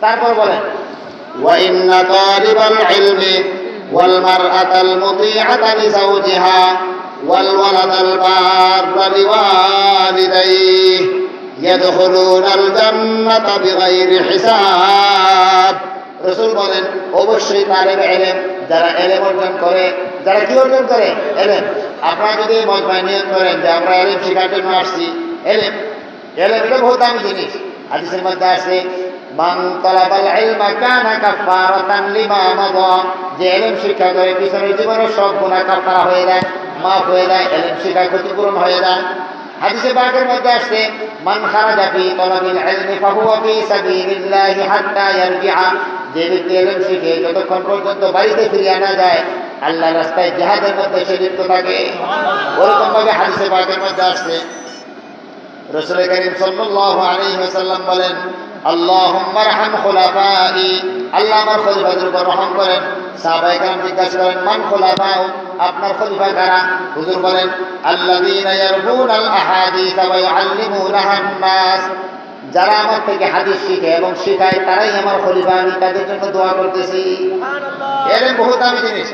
তারপর বলেন وإن طالب العلم والمرأة المطيعة لزوجها والولد البار لوالديه يدخلون الجنة بغير حساب রসুল বলেন অবশ্যই তালেব এলেম যারা এলেম অর্জন করে যারা কি অর্জন করে এলেম আপনারা যদি মজমায় নিয়ত করেন যে আমরা এলেম শেখার জন্য আসছি এলেম এলেম এটা বহুত দামি জিনিস হাদিসের মধ্যে আছে মান তালাবাল ইলমা কানা কাফারাতান লিমা মাদা। যে এলেম শিক্ষা করে পিছনের জীবনের সব গুনাহ কাফারা হয়ে যায়, মাফ হয়ে যায়, এলেম শিক্ষা ক্ষতিপূরণ হয়ে যায়। হাদিসে পাকের মধ্যে আসছে, মান খারাজা ফি তালাবিল ইলমি ফাহুয়া ফি সাবিলিল্লাহি হাত্তা ইয়ারজিআ। যে ব্যক্তি এলেম শিখে যতক্ষণ পর্যন্ত বাড়িতে ফিরিয়ে আনা যায়, আল্লাহ রাস্তায় জিহাদের মধ্যে সে লিপ্ত থাকে। ওরকম ভাবে হাদিসে পাকের মধ্যে আসছে। রসুল করিম ওয়াসাল্লাম বলেন খুলাফাই। আল্লাহ আমার খলিফাদের উপর রহম করেন। জিজ্ঞাসা মান আপনার খলিফা কারা? হুজুর বলেন আল্লাযীনা ইয়ারবুনাল আহাদিস ওয়া ইউআল্লিমুনাহা নাস যারা আমার থেকে হাদিস শিখে এবং শিখায় তারাই আমার খলিফা আমি তাদের জন্য দোয়া করতেছি। এর বহুত দামি জিনিস।